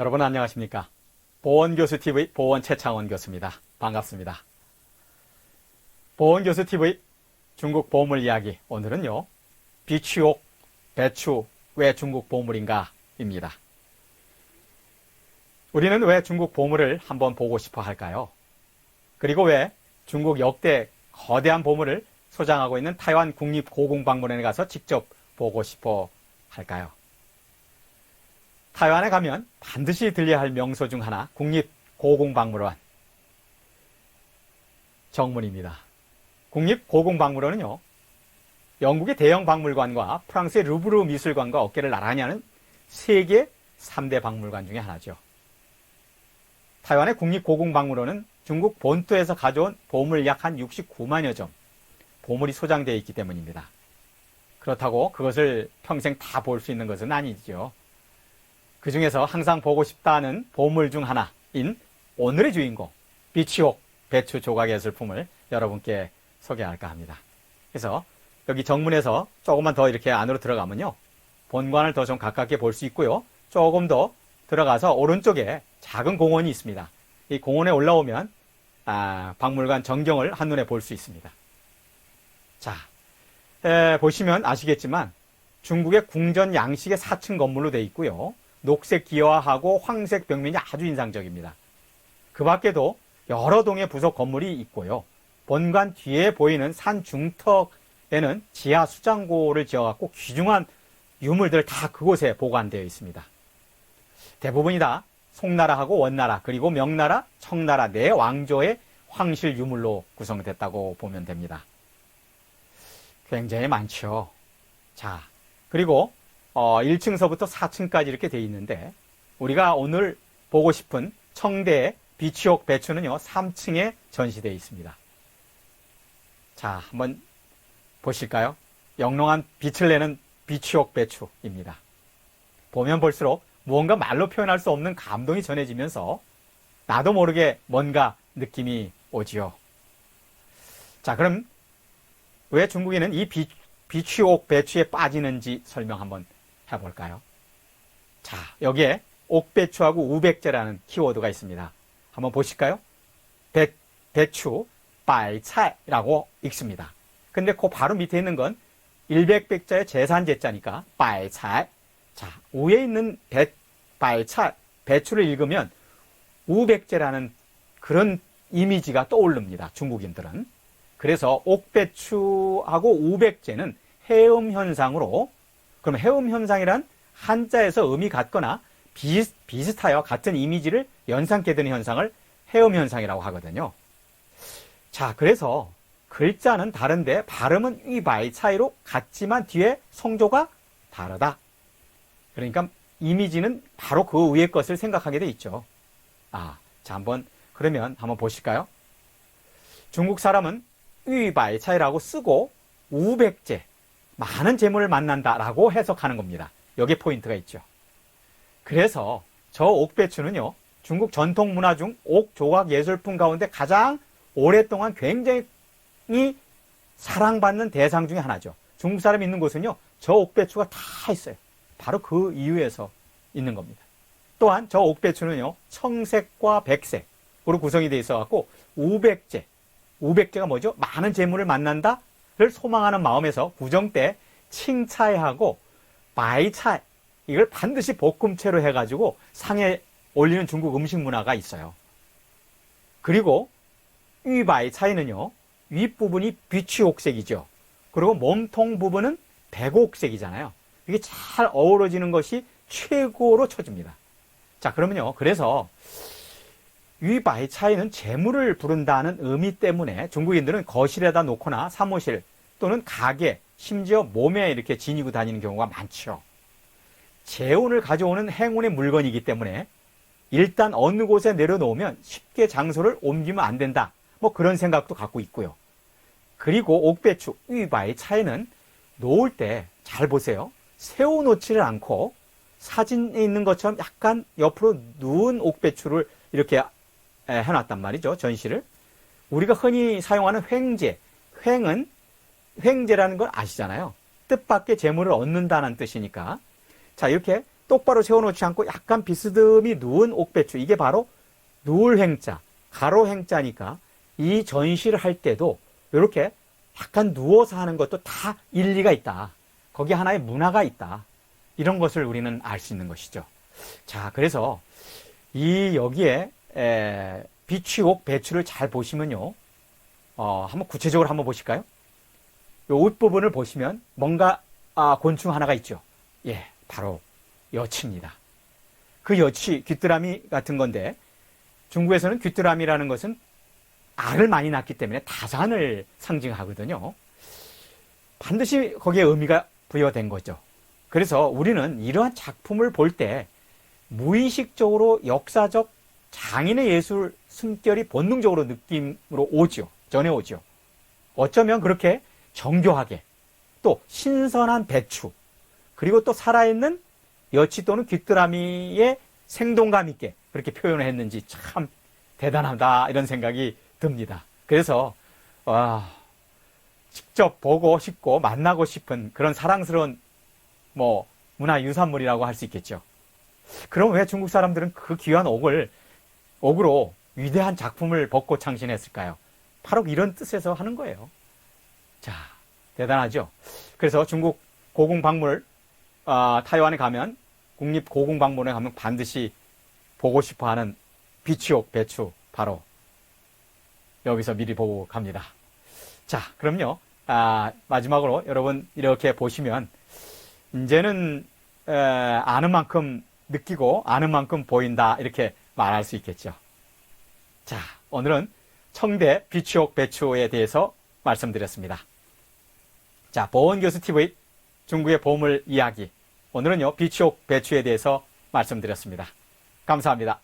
여러분 안녕하십니까? 보원교수TV 보원 최창원 교수입니다. 반갑습니다. 보원교수TV 중국 보물 이야기 오늘은요. 비취옥, 배추 왜 중국 보물인가 입니다. 우리는 왜 중국 보물을 한번 보고 싶어 할까요? 그리고 왜 중국 역대 거대한 보물을 소장하고 있는 타이완 국립고궁박물원에 가서 직접 보고 싶어 할까요? 타이완에 가면 반드시 들려야 할 명소 중 하나 국립고궁박물원 정문입니다. 국립고궁박물원은요. 영국의 대형 박물관과 프랑스의 루브르 미술관과 어깨를 나란히 하는 세계 3대 박물관 중에 하나죠. 타이완의 국립고궁박물원은 중국 본토에서 가져온 보물 약 한 69만여 점, 보물이 소장되어 있기 때문입니다. 그렇다고 그것을 평생 다 볼 수 있는 것은 아니죠. 그 중에서 항상 보고 싶다는 보물 중 하나인 오늘의 주인공, 비치옥 배추 조각의 슬픔을 여러분께 소개할까 합니다. 그래서 여기 정문에서 조금만 더 이렇게 안으로 들어가면요. 본관을 더 좀 가깝게 볼 수 있고요. 조금 더 들어가서 오른쪽에 작은 공원이 있습니다. 이 공원에 올라오면 아, 박물관 전경을 한눈에 볼 수 있습니다. 자, 에, 보시면 아시겠지만 중국의 궁전 양식의 4층 건물로 되어 있고요. 녹색 기와하고 황색 벽면이 아주 인상적입니다. 그 밖에도 여러 동의 부속 건물이 있고요. 본관 뒤에 보이는 산 중턱에는 지하 수장고를 지어갖고 귀중한 유물들 다 그곳에 보관되어 있습니다. 대부분이 다 송나라하고 원나라 그리고 명나라, 청나라 네 왕조의 황실 유물로 구성됐다고 보면 됩니다. 굉장히 많죠. 자, 그리고 어, 1층서부터 4층까지 이렇게 돼 있는데 우리가 오늘 보고 싶은 청대의 비치옥 배추는요 3층에 전시되어 있습니다. 자, 한번 보실까요? 영롱한 빛을 내는 비치옥 배추입니다. 보면 볼수록 무언가 말로 표현할 수 없는 감동이 전해지면서 나도 모르게 뭔가 느낌이 오지요. 자, 그럼 왜 중국인은 이 비, 비취옥 배추에 빠지는지 설명 한번 해볼까요? 자, 여기에 옥배추하고 우백제라는 키워드가 있습니다. 한번 보실까요? 배, 배추, 빨차이라고 읽습니다. 근데 그 바로 밑에 있는 건 일백백자의 재산제자니까 빨차이. 자, 위에 있는 배, 빨차, 배추를 읽으면 우백제라는 그런 이미지가 떠오릅니다. 중국인들은. 그래서 옥배추하고 우백제는 해음 현상으로 그럼 해음 현상이란 한자에서 음이 같거나 비슷, 비슷하여 같은 이미지를 연상케 되는 현상을 해음 현상이라고 하거든요. 자, 그래서 글자는 다른데 발음은 위바이 차이로 같지만 뒤에 성조가 다르다. 그러니까 이미지는 바로 그 위의 것을 생각하게 돼 있죠. 아, 자, 한번 그러면 한번 보실까요? 중국 사람은 위바이 차이라고 쓰고 우백제 많은 재물을 만난다라고 해석하는 겁니다. 여기에 포인트가 있죠. 그래서 저 옥배추는요, 중국 전통 문화 중 옥 조각 예술품 가운데 가장 오랫동안 굉장히 사랑받는 대상 중에 하나죠. 중국 사람이 있는 곳은요, 저 옥배추가 다 있어요. 바로 그 이유에서 있는 겁니다. 또한 저 옥배추는요, 청색과 백색으로 구성이 되어 있어 갖고 우백제, 우백제가 뭐죠? 많은 재물을 만난다 를 소망하는 마음에서 구정 때 칭차이하고 바이차이 이걸 반드시 볶음채로 해가지고 상에 올리는 중국 음식 문화가 있어요. 그리고 위바이 차이는요, 윗부분이 비취옥색이죠. 그리고 몸통 부분은 백옥색이잖아요. 이게 잘 어우러지는 것이 최고로 쳐집니다. 자, 그러면요. 그래서 위바이 차이는 재물을 부른다는 의미 때문에 중국인들은 거실에다 놓거나 사무실 또는 가게, 심지어 몸에 이렇게 지니고 다니는 경우가 많죠. 재운을 가져오는 행운의 물건이기 때문에 일단 어느 곳에 내려놓으면 쉽게 장소를 옮기면 안 된다. 뭐 그런 생각도 갖고 있고요. 그리고 옥배추, 위바의 차이는 놓을 때 잘 보세요. 세워놓지를 않고 사진에 있는 것처럼 약간 옆으로 누운 옥배추를 이렇게 해놨단 말이죠. 전시를. 우리가 흔히 사용하는 횡재. 횡은 횡재라는 걸 아시잖아요. 뜻밖의 재물을 얻는다는 뜻이니까. 자, 이렇게 똑바로 세워놓지 않고 약간 비스듬히 누운 옥배추. 이게 바로 누울 행자, 가로 행자니까 이 전시를 할 때도 이렇게 약간 누워서 하는 것도 다 일리가 있다. 거기 하나의 문화가 있다. 이런 것을 우리는 알 수 있는 것이죠. 자, 그래서 이 여기에 에, 비취옥 배추를 잘 보시면요. 어, 한번 구체적으로 한번 보실까요? 요 옷부분을 보시면 뭔가 아, 곤충 하나가 있죠. 예, 바로 여치입니다. 그 여치, 귀뚜라미 같은 건데 중국에서는 귀뚜라미라는 것은 알을 많이 낳기 때문에 다산을 상징하거든요. 반드시 거기에 의미가 부여된 거죠. 그래서 우리는 이러한 작품을 볼 때 무의식적으로 역사적 장인의 예술 숨결이 본능적으로 느낌으로 오죠. 전해오죠. 어쩌면 그렇게 정교하게 또 신선한 배추 그리고 또 살아있는 여치 또는 귀뚜라미의 생동감 있게 그렇게 표현을 했는지 참 대단하다 이런 생각이 듭니다. 그래서 와, 직접 보고 싶고 만나고 싶은 그런 사랑스러운 뭐 문화 유산물이라고 할 수 있겠죠. 그럼 왜 중국 사람들은 그 귀한 옥을 옥으로 위대한 작품을 벗고 창신했을까요? 바로 이런 뜻에서 하는 거예요. 자, 대단하죠. 그래서 중국 고궁박물 아, 타이완에 가면 국립 고궁박물원에 가면 반드시 보고 싶어 하는 비치옥 배추 바로 여기서 미리 보고 갑니다. 자, 그럼요. 아, 마지막으로 여러분 이렇게 보시면 이제는 에, 아는 만큼 느끼고 아는 만큼 보인다 이렇게 말할 수 있겠죠. 자, 오늘은 청대 비치옥 배추에 대해서 말씀드렸습니다. 자, 보원 교수 TV 중국의 보물 이야기. 오늘은요, 비치옥 배추에 대해서 말씀드렸습니다. 감사합니다.